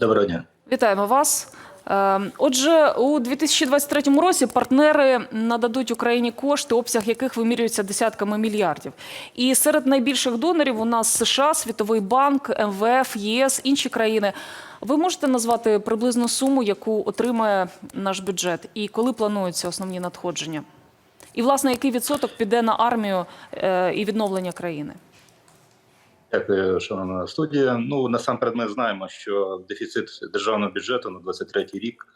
Доброго дня. Вітаємо вас. Е, Отже, у 2023 році партнери нададуть Україні кошти, обсяг яких вимірюється десятками мільярдів. І серед найбільших донорів у нас США, Світовий банк, МВФ, ЄС, інші країни. Ви можете назвати приблизну суму, яку отримає наш бюджет, і коли плануються основні надходження? І, власне, який відсоток піде на армію е, і відновлення країни? Дякую, шановна студія. Ну насамперед, ми знаємо, що дефіцит державного бюджету на 23 рік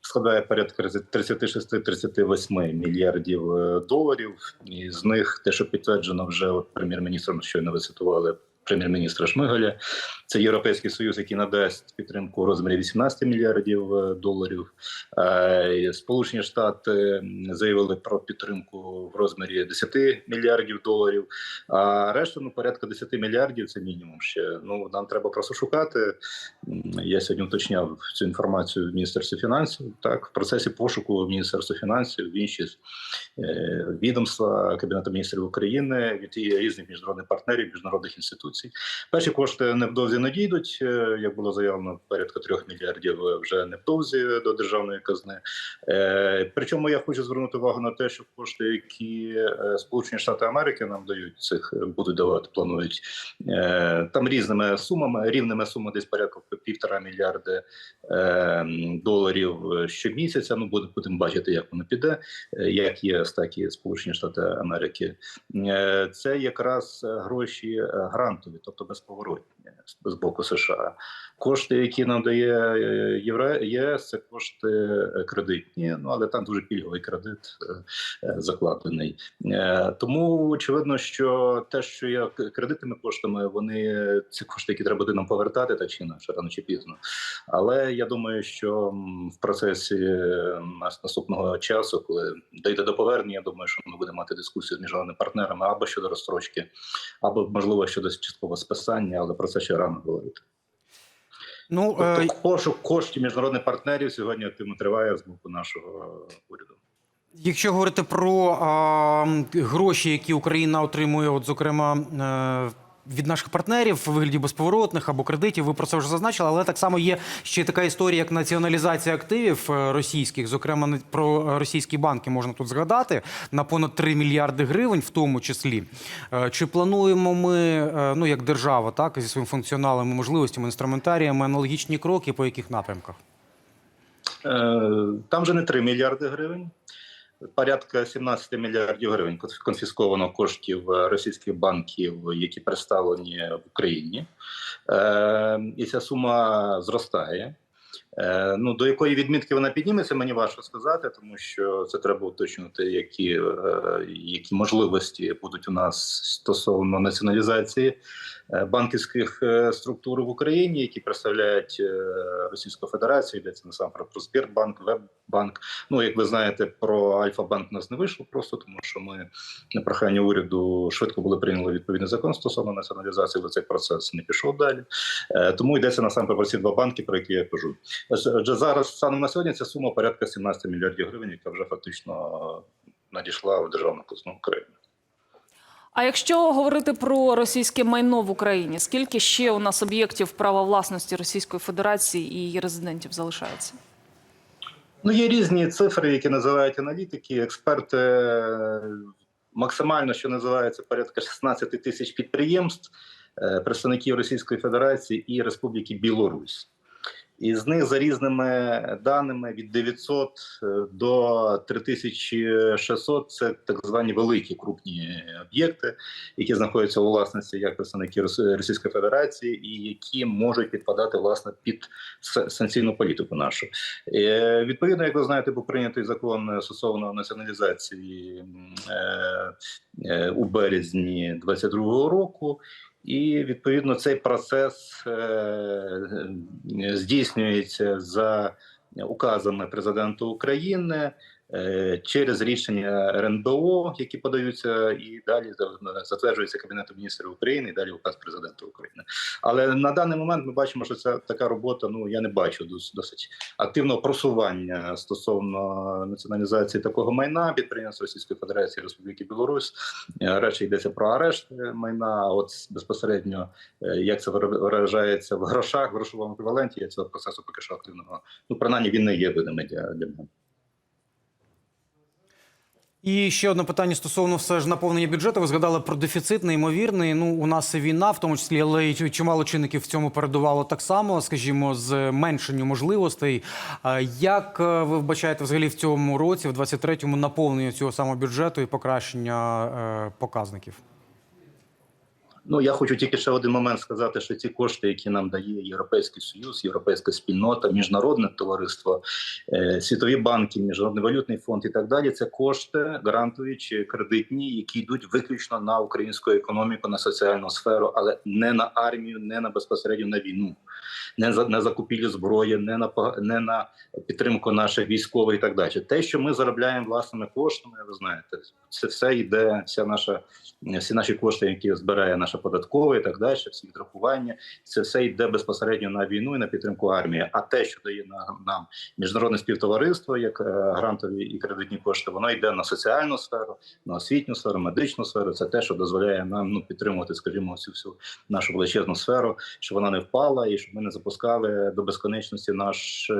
складає порядка 36-38 мільярдів е, доларів. І з них те, що підтверджено вже прем'єр-міністром, щойно ви цитували прем'єр-міністра Шмигаля. Це Європейський Союз, який надасть підтримку у розмірі 18 мільярдів е, доларів. Е, Сполучені Штати заявили про підтримку в розмірі 10 мільярдів доларів. А решта ну порядка 10 мільярдів це мінімум. Ще ну нам треба просто шукати. Я сьогодні уточняв цю інформацію в міністерстві фінансів. Так, в процесі пошуку міністерства фінансів, в інші е, відомства Кабінету міністрів України від різних міжнародних партнерів, міжнародних інституцій. Перші кошти невдовзі надійдуть. е, Як було заявлено, порядка трьох мільярдів вже невдовзі до державної казни. Е, Причому я хочу звернути увагу на те, що кошти, які е, Сполучені Штати Америки нам дають, цих будуть давати, планують там різними сумами, рівними сумами, десь порядка півтора мільярди доларів щомісяця. Ну буде- будемо бачити, як воно піде, як ЄС, так і Сполучені Штати Америки. Це якраз гроші е, грантові, тобто безповоротні з- боку США. Кошти, які нам дає е, ЄС, це кошти е, кредитні, ну але там дуже пільговий кредит е, закладений. Тому очевидно, що те, що є кредитними коштами, вони ці кошти, які треба буде нам повертати, так чи інакше, рано чи пізно. Але я думаю, що в процесі наступного часу, коли дійде до повернення, я думаю, що ми будемо мати дискусію з міжнародними партнерами або щодо розстрочки, або можливо щодо часткового списання, але про це ще рано говорити. Ну е, Тобто пошук коштів міжнародних партнерів сьогодні активно триває з боку нашого уряду. якщо говорити про а, гроші, які Україна отримує, от зокрема. Е, від наших партнерів у вигляді безповоротних або кредитів, ви про це вже зазначили, але так само є ще така історія, як націоналізація активів е, російських, зокрема про російські банки можна тут згадати на понад 3 мільярди гривень, в тому числі. Е, Чи плануємо ми, е, ну як держава, так зі своїм функціоналом, можливостями, інструментаріями, аналогічні кроки по яких напрямках? Е, Там вже не 3 мільярди гривень. Порядка 17 мільярдів гривень конф- конфісковано коштів е, російських банків, які представлені в Україні. Е, І ця сума зростає. Е, Ну, до якої відмітки вона підніметься, мені важко сказати, тому що це треба уточнити, які, е, які можливості будуть у нас стосовно націоналізації е, банківських структур в Україні, які представляють Російську Федерацію. Йдеться насамперед про Збірбанк, Веббанк. Ну, як ви знаєте, про Альфа-банк нас не вийшло просто, тому що ми на прохання уряду швидко були прийняли відповідний закон стосовно націоналізації, але цей процес не пішов далі. Тому йдеться насамперед про ці два банки, про які я кажу. Отже, зараз станом на сьогодні ця сума порядка 17 мільярдів гривень, яка вже фактично надійшла в державну казну України. А якщо говорити про російське майно в Україні, скільки ще у нас об'єктів права власності Російської Федерації і її резидентів залишається? Ну, є різні цифри, які називають аналітики, експерти. е, Максимально, що називається, порядка 16 тисяч підприємств, е, представників Російської Федерації і Республіки Білорусь. І з них за різними даними від 900 до 3600 – це так звані великі крупні об'єкти, які знаходяться у власності як представників Рос- Російської Федерації, і які можуть підпадати власне під санкційну політику нашу. Е, Відповідно, як ви знаєте, був прийнятий закон стосовно націоналізації е, е, у березні 22-го року. І відповідно цей процес е, здійснюється за указами президента України. Е, через рішення РНБО, які подаються, і далі затверджується Кабінетом міністрів України, і далі указ президента України. Але на даний момент ми бачимо, що це така робота. Ну я не бачу дос- досить активного просування стосовно націоналізації такого майна підприємств Російської Федерації Республіки Білорусь. Е, Речі йдеться про арешт е, майна. От безпосередньо як це вира- виражається в грошах, в грошовому еквіваленті. Я цього процесу поки що активного. Ну принаймні він не є видимий для, для мене. І ще одне питання стосовно все ж наповнення бюджету. Ви згадали про дефіцит неймовірний. Ну у нас і війна, в тому числі, але й чимало чинників в цьому передувало так само, скажімо, зменшенню можливостей. Як е, ви вбачаєте взагалі в цьому році, в 23-му, наповнення цього самого бюджету і покращення е, показників? Ну я хочу тільки ще один момент сказати, що ці кошти, які нам дає Європейський Союз, Європейська спільнота, міжнародне товариство, е, світові банки, міжнародний валютний фонд і так далі. Це кошти грантові чи кредитні, які йдуть виключно на українську економіку, на соціальну сферу, але не на армію, не на безпосередньо на війну, не за не закупівлю зброї, не на не на підтримку наших військових і так далі. Те, що ми заробляємо власними коштами, ви знаєте, це все йде, вся наша всі наші кошти, які збирає наша податкова і так далі, всі відрахування, це все йде безпосередньо на війну і на підтримку армії. А те, що дає на- нам міжнародне співтовариство, як е, грантові і кредитні кошти, воно йде на соціальну сферу, на освітню сферу, медичну сферу. Це те, що дозволяє нам ну підтримувати, скажімо, цю всю нашу величезну сферу, щоб вона не впала, і щоб ми не запускали до безконечності наш.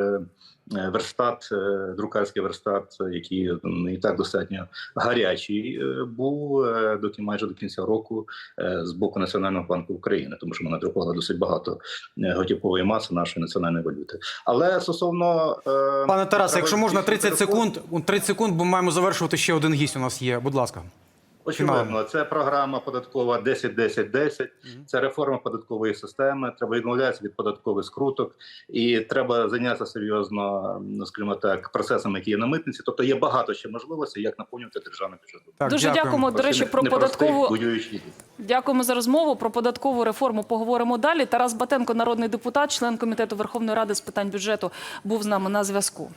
Е, е, Верстат, е, друкарський верстат, який м, і так достатньо гарячий е, був е, до кі- майже до кінця року е, з боку Національного банку України, тому що ми надрукували досить багато е, готівкової маси нашої національної валюти. Але стосовно е, Пане Тарасе, якщо можна 30 здійснити реформу, секунд, 30 секунд, бо маємо завершувати. Ще один гість у нас є. Будь ласка. Очевидно, це програма податкова 10-10-10. Це реформа податкової системи. Треба відмовлятися від податкових скруток, і треба зайнятися серйозно, скажімо так, процесами, які є на митниці. Тобто є багато ще можливостей, як наповнювати державний бюджет. Так, Дуже дякуємо. До речі, про податкову. Дякуємо за розмову. Про податкову реформу поговоримо далі. Тарас Батенко, народний депутат, член комітету Верховної Ради з питань бюджету, був з нами на зв'язку.